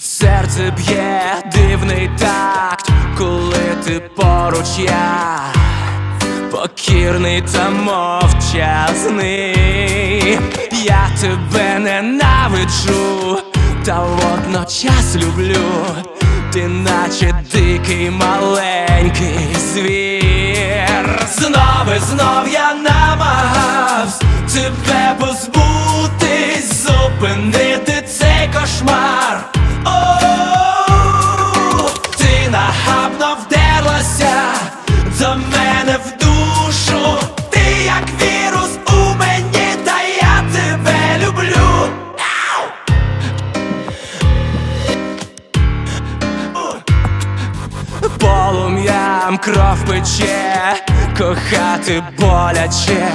Серце б'є дивний такт, коли ти поруч я. Покірний та мовчазний, я тебе ненавиджу, та водночас люблю, ти наче дикий маленький Полум'ям кров пече, кохати боляче,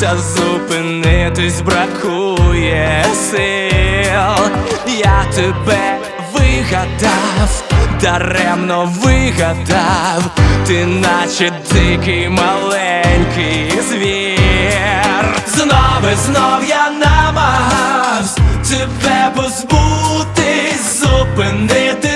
та зупинитись бракує сил. Я тебе вигадав, даремно вигадав, ти наче дикий маленький звір. Знов і знов я намагався тебе позбутись, зупинити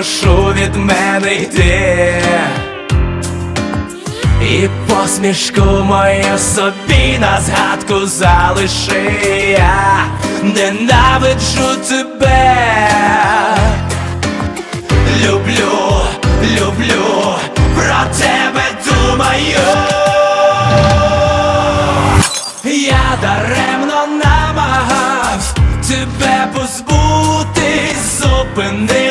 прошу від мене йди. І посмішку мою собі на згадку залиши я ненавиджу тебе. Люблю, люблю, про тебе думаю. Я даремно намагався тебе позбутись, зупинити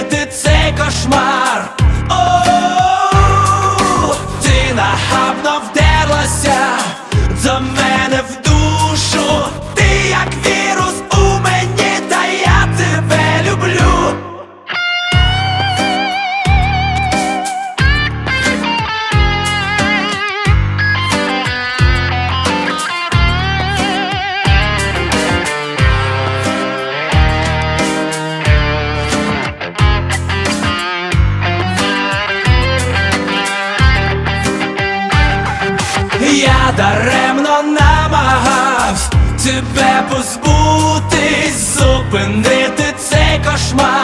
даремно намагав, тебе позбутись, зупинити цей кошмар.